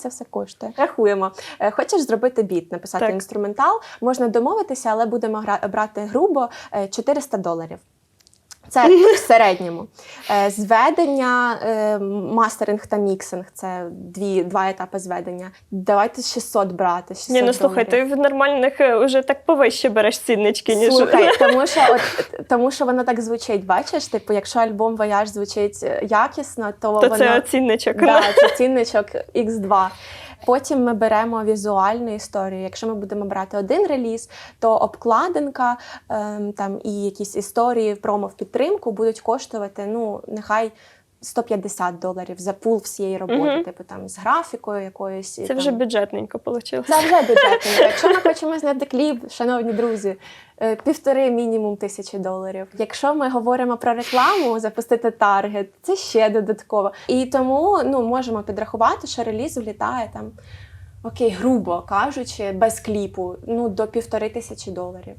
це все коштує. Рахуємо. Е, Хочеш зробити біт, написати Так. інструментал, можна домовитися, але будемо брати грубо е, 400 доларів. Це в середньому. Е, Зведення, е, мастеринг та міксинг це дві, два етапи зведення. Давайте 600 брати. 600 Ні, ну слухай, ти в нормальних е, уже так повище береш ціннички, ніж Слухай, тому що от тому, що воно так звучить. Бачиш, типу, якщо альбом Вояж звучить якісно, то, то воно це цінничок. да, це цінничок X2. Потім ми беремо візуальну історію. Якщо ми будемо брати один реліз, то обкладинка ем, там і якісь історії промо в підтримку будуть коштувати ну нехай 150 доларів за пул всієї роботи, Мгм. типу там з графікою якоюсь. і Це там, вже бюджетненько вийшло. це вже бюджетно. Якщо ми хочемо зняти кліп, шановні друзі, е, півтори мінімум тисячі доларів. Якщо ми говоримо про рекламу, запустити таргет, це ще додатково. І тому ну можемо підрахувати, що реліз влітає там. Окей, грубо кажучи, без кліпу, ну до півтори тисячі доларів.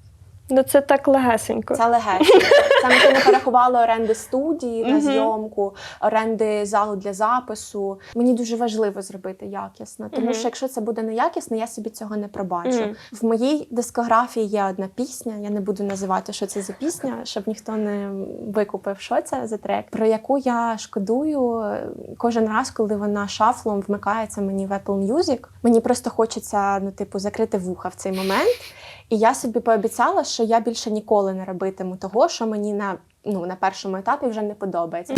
Ну це так легесенько. Це легесенько. Саме ти не порахували оренди студії на зйомку, оренди залу для запису. Мені дуже важливо зробити якісно, тому що якщо це буде неякісно, я собі цього не пробачу. В моїй дискографії є одна пісня. Я не буду називати, що це за пісня, щоб ніхто не викупив, що це за трек, про яку я шкодую кожен раз, коли вона шафлом вмикається мені в Apple Music. Мені просто хочеться ну, типу, закрити вуха в цей момент. І я собі пообіцяла, що я більше ніколи не робитиму того, що мені на, ну, на першому етапі вже не подобається.